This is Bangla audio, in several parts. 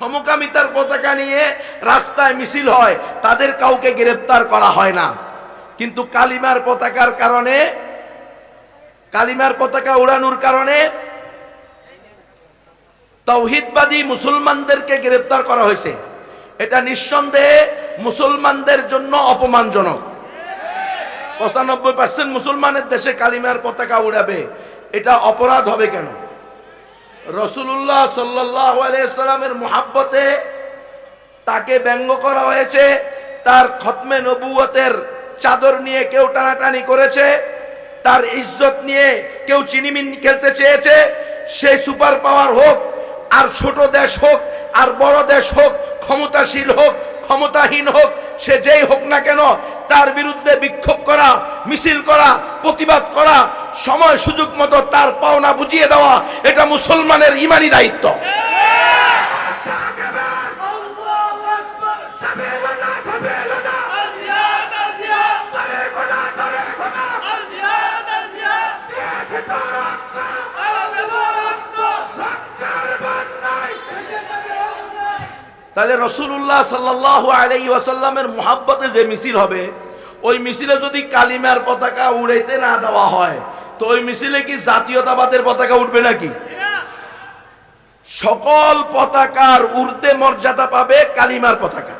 সমকামিতার পতাকা নিয়ে রাস্তায় মিছিল হয়, তাদের কাউকে গ্রেপ্তার করা হয় না। কিন্তু কালিমার পতাকার কারণে, কালিমার পতাকা উড়ানোর কারণে তৌহিদবাদী মুসলমানদেরকে গ্রেপ্তার করা হয়েছে। এটা নিঃসন্দেহে মুসলমানদের জন্য অপমানজনক। পঁচানব্বই পার্সেন্ট মুসলমানের দেশে কালিমার পতাকা উড়াবে, এটা অপরাধ হবে কেন? রসুল্লাহ সাল্লামের মোহাব্বতে তাকে ব্যঙ্গ করা হয়েছে। তার খতমে নবুয়তের চাদর নিয়ে কেউ টানাটানি করেছে। তার ইজ্জত নিয়ে কেউ চিনিমিন খেলতে চেয়েছে। সেই সুপার পাওয়ার হোক, আর ছোট দেশ হোক, আর বড় দেশ হোক, ক্ষমতাশীল হোক, ক্ষমতাহীন হোক, সে যেই হোক না কেন তার বিরুদ্ধে বিক্ষোভ করা, মিছিল করা, প্রতিবাদ করা, সময় সুযোগ মতো তার পাওনা বুঝিয়ে দেওয়া, এটা মুসলমানের ইমানি দায়িত্ব। তাহলে রসুল্লাহ সাল্লাহ আলাই ওয়াসাল্লামের মোহাব্বতে যে মিছিল হবে, ওই মিছিলে যদি কালিমার পতাকা উড়াইতে না দেওয়া হয়, তো ওই মিছিলে কি জাতীয়তাবাদের পতাকা উঠবে নাকি? সকল পতাকার ঊর্ধ্বে মর্যাদা পাবে কালিমার পতাকা।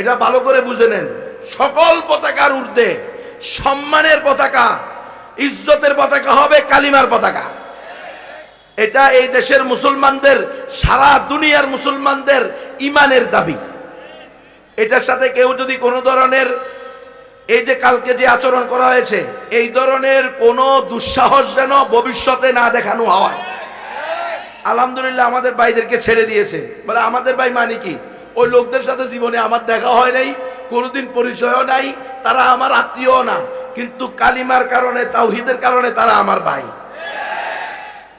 এটা ভালো করে বুঝে নেন। সকল পতাকার ঊর্ধ্বে সম্মানের পতাকা, ইজ্জতের পতাকা হবে কালিমার পতাকা। এটা এই দেশের মুসলমানদের, সারা দুনিয়ার মুসলমানদের ইমানের দাবি। এটার সাথে কেউ যদি কোনো ধরনের এই যে কালকে যে আচরণ করা হয়েছে, এই ধরনের কোনো দুঃসাহস যেন ভবিষ্যতে না দেখানো হয়। আলহামদুলিল্লাহ আমাদের ভাইদেরকে ছেড়ে দিয়েছে। বলে, আমাদের ভাই মানে কি? ওই লোকদের সাথে জীবনে আমার দেখা হয় নাই, কোনোদিন পরিচয়ও নাই, তারা আমার আত্মীয় না। কিন্তু কালিমার কারণে, তাওহিদের কারণে তারা আমার ভাই।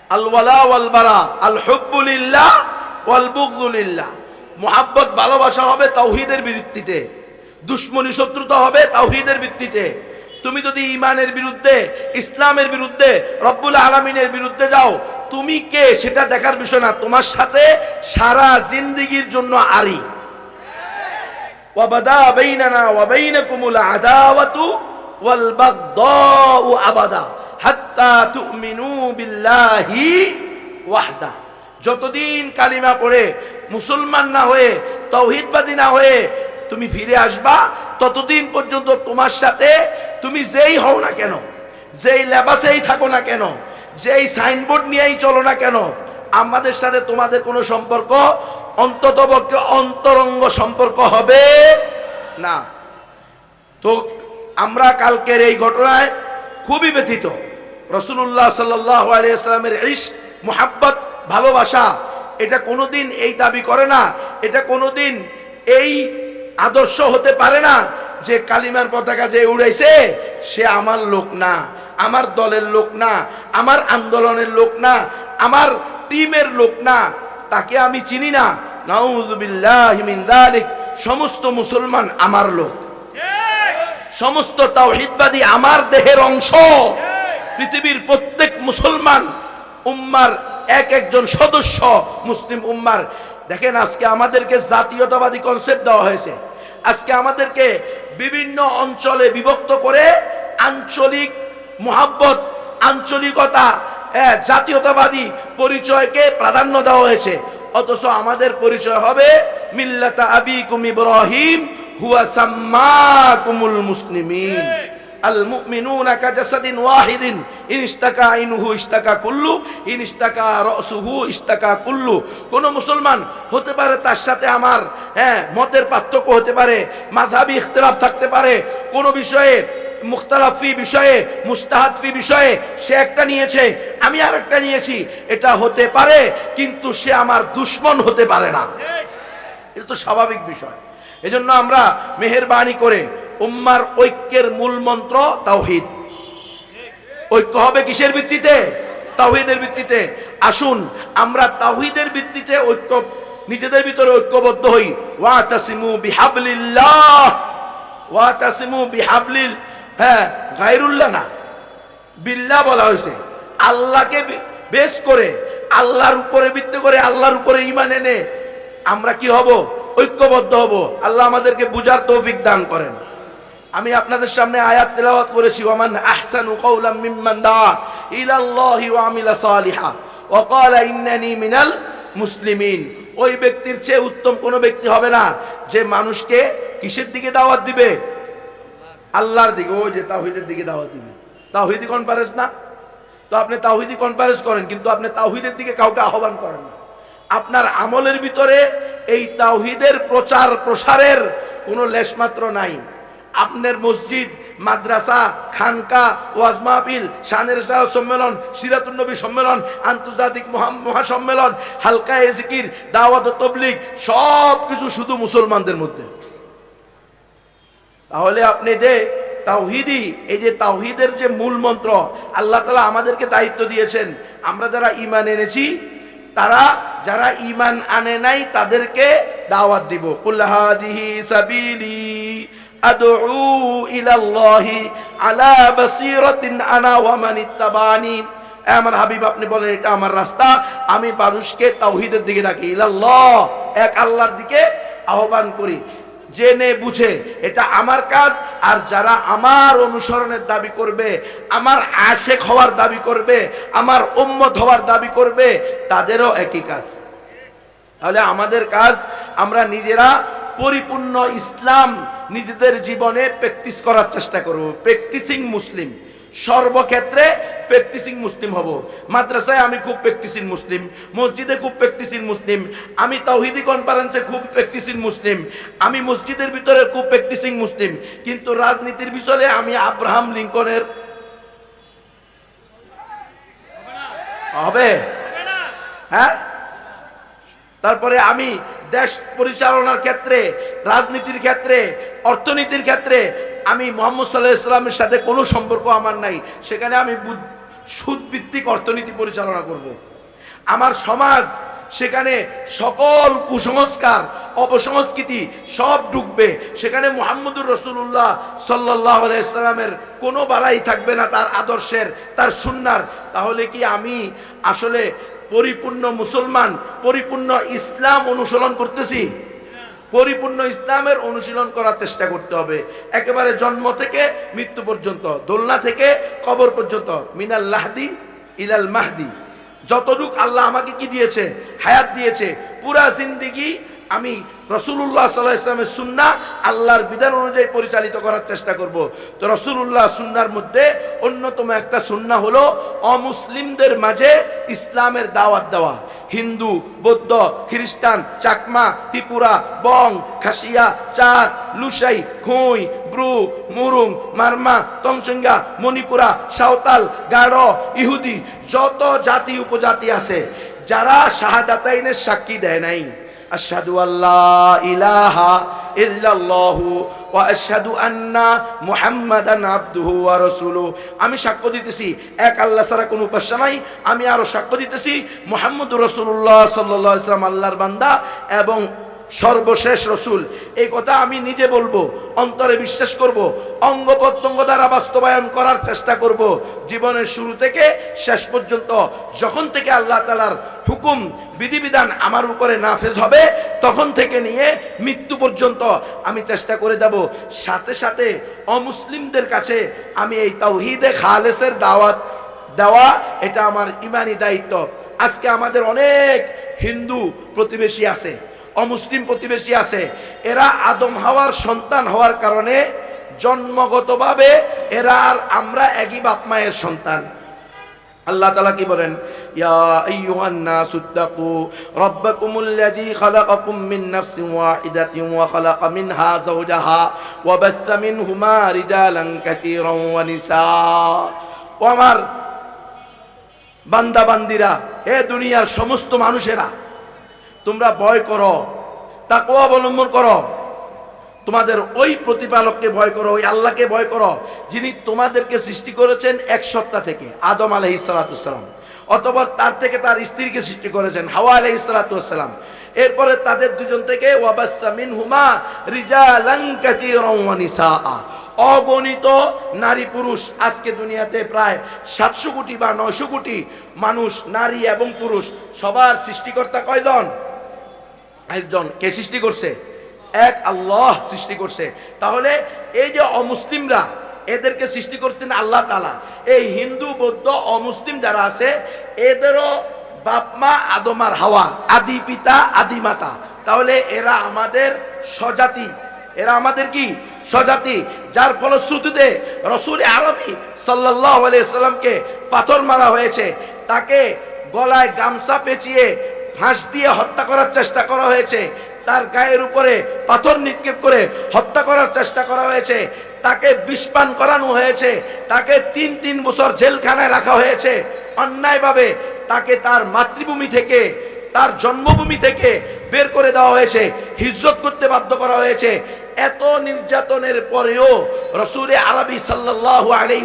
আল ওয়ালা ওয়াল বারা আল হুব্বুলিল্লাহ ওয়াল বুগদুলিল্লাহ মোহাব্বত, ভালোবাসা হবে তাওহীদের ভিত্তিতে। দুশ্মনী, শত্রুতা হবে তাওহীদের ভিত্তিতে। তুমি যদি ইমানের বিরুদ্ধে, ইসলামের বিরুদ্ধে, রব্বুল আলমিনের বিরুদ্ধে যাও, তুমি কে সেটা দেখার বিষয় না। তোমার সাথে সারা জিন্দিগির জন্য আরি। আবাদা। হাত্তা তুমিনু বিল্লাহি ওয়াহদা। যতদিন কালিমা পড়ে, মুসলমান না হয়ে, তৌহিদবাদী না হয়ে তুমি ফিরে আসবা, ততদিন পর্যন্ত তোমার সাথে তুমি যেই হও না কেন, যেই লেবাসেই থাকো না কেন, যেই সাইনবোর্ড নিয়েই চলো না কেন, আমাদের সাথে তোমাদের কোনো সম্পর্ক অন্তত পক্ষে অন্তরঙ্গ সম্পর্ক হবে না। তো আমরা কালকের এই ঘটনায় খুবই ব্যথিত। রসুল্লাহ সাল্লামের ইস মোহাব্বত ভালোবাসা এটা কোনোদিন এই দাবি করে না এটা কোনোদিন এই আদর্শ হতে পারে না যে কালিমার পতাকা যে উড়াইছে সে আমার লোক না আমার দলের লোক না আমার আন্দোলনের লোক না আমার টিমের লোক না তাকে আমি চিনি না। সমস্ত মুসলমান আমার লোক। সমস্ত তাওহিদবাদী আমার দেহের অংশ। পৃথিবীর প্রত্যেক মুসলমান উম্মার এক একজন সদস্য মুসলিম উম্মার। দেখেন, আজকে আমাদেরকে জাতীয়তাবাদী কনসেপ্ট দেওয়া হয়েছে। আজকে আমাদেরকে বিভিন্ন অঞ্চলে বিভক্ত করে আঞ্চলিক মোহাব্বত, আঞ্চলিকতা জাতীয়তাবাদী পরিচয়কে প্রাধান্য দেওয়া হয়েছে। অথচ আমাদের পরিচয় হবে মিল্লাতা আবিকুম ইব্রাহিম, হুয়া সাম্মাকুমুল মুসলিমিন। কুল্লু। ইন ইস্তাকা রাসুহু ইস্তাকা কুল্লু। কোন মুসলমান হতে পারে তার সাথে আমার হ্যাঁ মতের পার্থক্য হতে পারে থাকতে পারে। বিষয়ে, মুখতালাফি বিষয়ে মুস্তাহাদফি বিষয়ে সে একটা নিয়েছে, আমি আর একটা নিয়েছি, এটা হতে পারে, কিন্তু সে আমার দুশ্মন হতে পারে না। এটা তো স্বাভাবিক বিষয়। এজন্য আমরা মেহেরবানি করে উম্মার ঐক্যের মূল মন্ত্র তাওহিদ। ঐক্য হবে কিসের ভিত্তিতে? তাওহিদের ভিত্তিতে। আসুন, আমরা তাওহিদের ভিত্তিতে ঐক্য, নিজেদের ভিতরে ঐক্যবদ্ধ হই। ওয়া তাসিমু বিহাবলিল্লাহ। ওয়া তাসিমু বিহাবলিল হ্যাঁ গায়রুল্লাহ না। বিল্লাহ বলা হয়েছে। আল্লাহকে বেশ করে, আল্লাহর উপরে ভিত্তি করে আল্লাহর উপরে ইমান এনে আমরা কি হব? ঐক্যবদ্ধ হব। আল্লাহ আমাদেরকে বুঝার তৌফিক দান করেন। আমি আপনাদের সামনে আয়াত তেলাওয়াত করেছি, ওয়ামান আহসানু কওলাম মিম্মান দা ইলাল্লাহি ওয়া আমিলা সালিহা, ওয়া ক্বালা ইন্নানি মিনাল মুসলিমিন। ওই ব্যক্তির চেয়ে উত্তম কোনো ব্যক্তি হবে না যে মানুষকে কিসের দিকে দাওয়াত দিবে? আল্লাহর দিকে। ও যে তাওহীদের দিকে দাওয়াত দিবে। তাওহীদি কনফারেন্স না? তো আপনি তাওহীদি কনফারেন্স করেন, কিন্তু আপনি তাওহীদের দিকে কাউকে আহ্বান করেন না। আপনার আমলের ভিতরে এই তাওহীদের প্রচার প্রসারের কোনো লেশমাত্র নাই। আপনার মসজিদ, মাদ্রাসা, খানকা, ওয়াজ মাহফিল, শানের সম্মেলন সিরাতুল নবী সম্মেলন, আন্তর্জাতিক মহা- মহাসম্মেলন, হালকা এজিকির জিকির, দাওয়াত ও তবলিগ সব কিছু শুধু মুসলমানদের মধ্যে। তাহলে আপনি যে তাওহিদি এই যে তাওহিদের যে মূল মন্ত্র, আল্লাহ তালা আমাদেরকে দায়িত্ব দিয়েছেন, আমরা যারা ইমান এনেছি, তারা যারা ইমান আনে নাই, তাদেরকে দাওয়াত দিব। কুল্লাহাদিহি সাবিলি ইলাল্লাহি আলা বাসিরাতিন আনা ওয়া মান ইত্তাবানি এ আমার হাবিব, আপনি বলেন, এটা আমার রাস্তা, আমি মানুষকে তাওহিদের দিকে ডাকি। ইলাল্লাহ, এক আল্লাহর দিকে আহ্বান করি। জেনে বুঝে, এটা আমার কাজ, আর যারা আমার অনুসরণের দাবি করবে, আমার আশেক হওয়ার দাবি করবে, আমার উম্মত হওয়ার দাবি করবে, তাদেরও একই কাজ। তাহলে আমাদের কাজ, আমরা নিজেরা পরিপূর্ণ ইসলাম নিজেদের জীবনে প্র্যাকটিস করার চেষ্টা করব। Practising Muslim. সর্বক্ষেত্রে প্র্যাকটিসিং মুসলিম হব। মাদ্রাসায় আমি খুব প্র্যাকটিসিং মুসলিম। মসজিদে খুব প্র্যাকটিসিং মুসলিম। আমি তাওহিদি কনফারেন্সে খুব প্র্যাকটিসিং মুসলিম। আমি মসজিদের ভিতরে খুব প্র্যাকটিসিং মুসলিম। কিন্তু রাজনীতির বিষয়ে আমি আব্রাহাম লিঙ্কনের হবে? হ্যাঁ? তারপরে আমি দেশ পরিচালনার ক্ষেত্রে, রাজনীতির ক্ষেত্রে, অর্থনীতির ক্ষেত্রে আমি মোহাম্মদ সাল্লাহ ইসলামের সাথে কোনো সম্পর্ক আমার নাই। সেখানে আমি সুদভিত্তিক অর্থনীতি পরিচালনা করব। আমার সমাজ, সেখানে সকল কুসংস্কার, অপসংস্কৃতি সব ডুববে। সেখানে মোহাম্মদুর রসুল্লাহ সাল্লাহ ইসলামের কোনো বালাই থাকবে না তার আদর্শের, তার সুন্নার। তাহলে কি আমি আসলে পরিপূর্ণ মুসলমান, পরিপূর্ণ ইসলাম অনুসরণ করতেছি। পরিপূর্ণ ইসলামের অনুশীলন করার চেষ্টা করতে হবে। একেবারে জন্ম থেকে মৃত্যু পর্যন্ত, দোলনা থেকে কবর পর্যন্ত, মিনাল লাহদি ইলাল মাহদি। যতটুক আল্লাহ আমাকে কি দিয়েছে, হায়াত দিয়েছে, পুরা জিন্দিগি আমি রসুল্লাহ সাল্লাহ ইসলামের সুন্না আল্লাহর বিধান অনুযায়ী পরিচালিত করার চেষ্টা করব। তো রসুল্লাহ সুন্নার মধ্যে অন্যতম একটা সুন্না হলো অমুসলিমদের মাঝে ইসলামের দাওয়াত দেওয়া। হিন্দু, বৌদ্ধ, খ্রিস্টান, চাকমা, ত্রিপুরা, বং, খাসিয়া, চাঁদ, লুসাই, খুঁই, ব্রু মুরুং মারমা তংচঙ্গা মণিপুরা, সাঁওতাল গাঢ় ইহুদি, যত জাতি উপজাতি আছে, যারা শাহাদাতাইনের সাক্ষী দেয় নাই। আশহাদু আল্লাহ ইলাহা ইল্লাল্লাহু ওয়া আশহাদু আন্না মুহাম্মাদান আবদুহু ওয়া রাসূলুহু। আমি সাক্ষ্য দিতেছি, এক আল্লাহ ছাড়া কোনো উপাস্য নাই। আমি আরও সাক্ষ্য দিতেছি, মুহাম্মদুর রাসূলুল্লাহ সাল্লাল্লাহু আলাইহি সাল্লাম আল্লাহর বান্দা এবং সর্বশেষ রসুল। এই কথা আমি নিজে বলব, অন্তরে বিশ্বাস করব অঙ্গ প্রত্যঙ্গ দ্বারা বাস্তবায়ন করার চেষ্টা করব। জীবনের শুরু থেকে শেষ পর্যন্ত যখন থেকে আল্লাহ তালার হুকুম, বিধিবিধান আমার উপরে নাফেজ হবে, তখন থেকে নিয়ে মৃত্যু পর্যন্ত আমি চেষ্টা করে যাব। সাথে সাথে অমুসলিমদের কাছে আমি এই তাওহিদে খালেসের দাওয়াত দেওয়া, এটা আমার ইমানি দায়িত্ব। আজকে আমাদের অনেক হিন্দু প্রতিবেশী আছে। অমুসলিম প্রতিবেশী আছে, এরা আদম হাওয়ার সন্তান হওয়ার কারণে জন্মগতভাবে এরা আর আমরা একই বাপ মায়ের সন্তান। আল্লাহ তালা কি বলেন? আমার বান্দা বান্দিরা হে দুনিয়ার সমস্ত মানুষেরা তোমরা ভয় করো তাকে অবলম্বন করো। তোমাদের ওই প্রতিপালককে ভয় করো, ওই আল্লাহকে ভয় করো, যিনি তোমাদেরকে সৃষ্টি করেছেন এক সপ্তাহ থেকে, আদম আলহি সালাতাম অতপর তার থেকে তার স্ত্রীকে সৃষ্টি করেছেন, হাওয়া আলহি সালাতাম এরপরে তাদের দুজন থেকে ওয়াবাস্তা মিন হুমা রিজালান কাসীরান ওয়া অগণিত নারী পুরুষ আজকে দুনিয়াতে প্রায় সাতশো কোটি বা নয়শো কোটি মানুষ, নারী এবং পুরুষ, সবার সৃষ্টিকর্তা কয়জন? একজন কে সৃষ্টি করছে? এক আল্লাহ সৃষ্টি করছে। তাহলে এই যে অমুসলিমরা, এদেরকে সৃষ্টি করছেন আল্লাহ তালা এই হিন্দু, বৌদ্ধ, অমুসলিম যারা আছে, এদেরও বাপমা আদমার হাওয়া, আদি পিতা, আদি মাতা। তাহলে এরা আমাদের স্বজাতি। এরা আমাদের কি? স্বজাতি। যার ফলশ্রুতিতে রসুল আরবি সাল্লাহ সাল্লামকে পাথর মারা হয়েছে। তাকে গলায় গামছা পেঁচিয়ে ফাঁস দিয়ে হত্যা করার চেষ্টা করা হয়েছে। তার গায়ের উপরে পাথর নিক্ষেপ করে হত্যা করার চেষ্টা করা হয়েছে। তাকে বিষপান করানো হয়েছে। তাকে তিন তিন বছর জেলখানায় রাখা হয়েছে। অন্যায়ভাবে তাকে তার মাতৃভূমি থেকে, তার জন্মভূমি থেকে বের করে দেওয়া হয়েছে। হিজরত করতে বাধ্য করা হয়েছে। এত নির্যাতনের পরেও রসুল আরবি সাল্লাহ আলাই